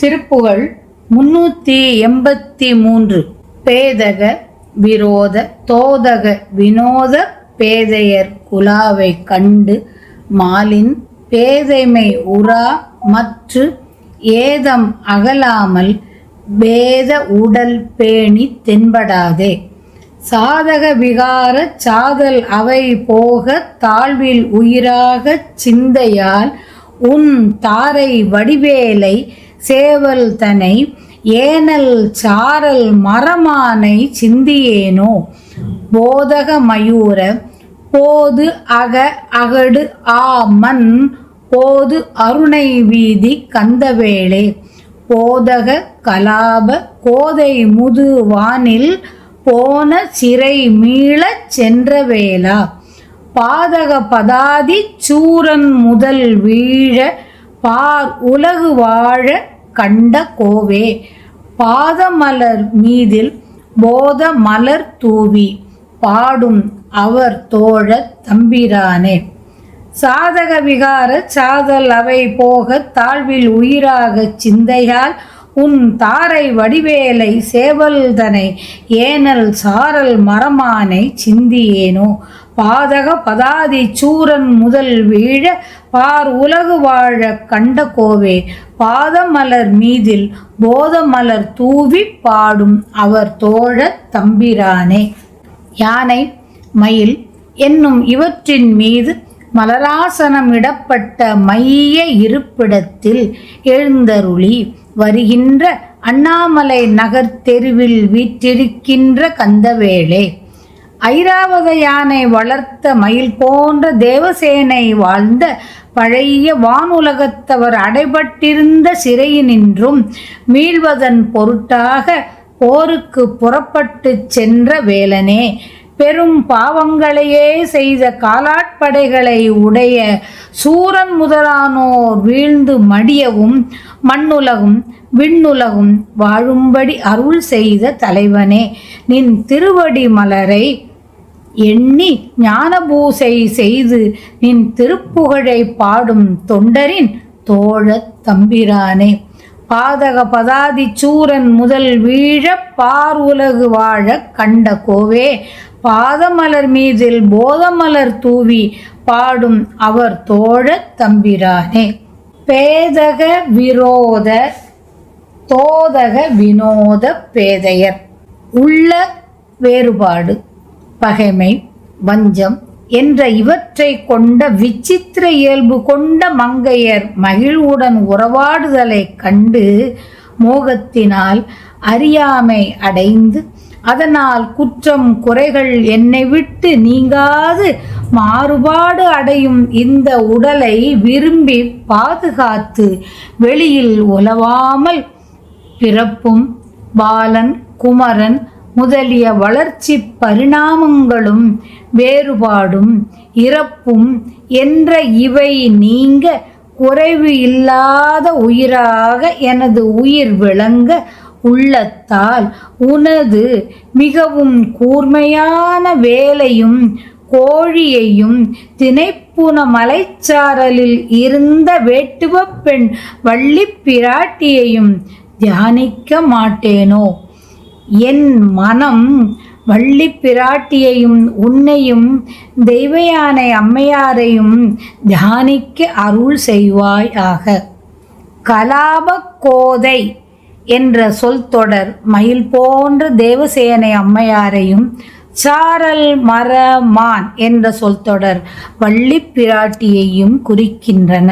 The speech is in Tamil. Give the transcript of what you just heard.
திருப்புகழ் முன்னூத்தி எண்பத்தி மூன்று. பேதக விரோத தோதக வினோத பேதையர் குலாவை கண்டு மாலின் பேதைமை உரா மற்று ஏதம் அகலாமல் பேத உடல் பேணி தென்படாதே. சாதக விகார சாதல் அவை போக தாழ்வில் உயிராகச் சிந்தையால் உன் தாரை வடிவேலை சேவல் தனை ஏனல் சாரல் மரமானை சிந்தியேனோ? போதக மயூர போது அக அகடு ஆ மண் போது அருணை வீதி கந்தவேளே. போதக கலாப கோதை முது வானில் போன சிறை மீளச் சென்ற வேளா பாதக பதாதி சூரன் முதல் வீழ பார் உலகு வாழ கண்ட கோவே. பாதமலர் மீதில் போத மலர் தூவி பாடும் அவர் தோழ தம்பிரானே. சாதக விகார சாதல் அவை போக தாழ்வில் உயிராகச் சிந்தையால் உன் தாரை வடிவேலை சேவல்தனை ஏனல் சாரல் மரமானை சிந்தியேனோ. பாதக பதாதி சூரன் முதல் வீழ பார் உலகு வாழ கண்ட கோவே. பாதமலர் மீதில் போதமலர் தூவி பாடும் அவர் தோழ தம்பிரானே. யானை மயில் என்னும் இவற்றின் மீது மலராசனமிடப்பட்ட மைய இருப்பிடத்தில் எழுந்தருளி வருகின்ற அண்ணாமலை நகர் தெருவில் வீற்றிருக்கின்ற கந்தவேளே. ஐராவத யானை வளர்த்த மயில் போன்ற தேவசேனை வாழ்ந்த பழைய வானுலகத்தவர் அடைபட்டிருந்த சிறையினின்றும் மீள்வதன் பொருட்டாக போருக்கு புறப்பட்டு சென்ற வேலனே. பெரும் பாவங்களையே செய்த காலாட்படைகளை உடைய சூரன் முதலானோர் வீழ்ந்து மடியவும் மண்ணுலகும் விண்ணுலகும் வாழும்படி அருள் செய்த தலைவனே. நின் திருவடி மலரை எண்ணி ஞானபூசை செய்து நின் திருப்புகழை பாடும் தொண்டரின் தோழத் தம்பிரானே. பாதக பதாதி சூரன் முதல் வீழ பார் உலகு வாழ கண்ட கோவே. பாதமலர் மீதில் போதமலர் தூவி பாடும் அவர் தோழத் தம்பிரானே. பேதக விரோத தோதக வினோத பேதையர். உள்ள வேறுபாடு பகைமை வஞ்சம் என்ற இவற்றை கொண்ட விசித்திர இயல்பு கொண்ட மங்கையர் மகிழ்வுடன் உறவாடுதலைக் கண்டு மோகத்தினால் அறியாமை அடைந்து அதனால் குற்றம் குறைகள் என்னை விட்டு நீங்காது. மாறுபாடு அடையும் இந்த உடலை விரும்பி பாதுகாத்து வெளியில் உலவாமல் பிறப்பும் பாலன் குமரன் முதலிய வளர்ச்சி பரிணாமங்களும் வேறுபாடும் இறப்பும் என்ற இவை நீங்க குறைவு இல்லாத உயிராக எனது உயிர் விளங்க உள்ளத்தால் உனது மிகவும் கூர்மையான வேலையும் கோழியையும் திணைப்புன மலைச்சாரலில் இருந்த வேட்டுவப் பெண் வள்ளி பிராட்டியையும் தியானிக்க மாட்டேனோ? என் மனம் வள்ளி பிராட்டியையும் உன்னையும் தெய்வயானை அம்மையாரையும் தியானிக்க அருள் செய்வாய் ஆக. கலாப கோதை என்ற சொல் தொடர் மயில் போன்ற தேவசேனை அம்மையாரையும் சாரல் மரமான் என்ற சொல் தொடர் வள்ளி பிராட்டியையும் குறிக்கின்றன.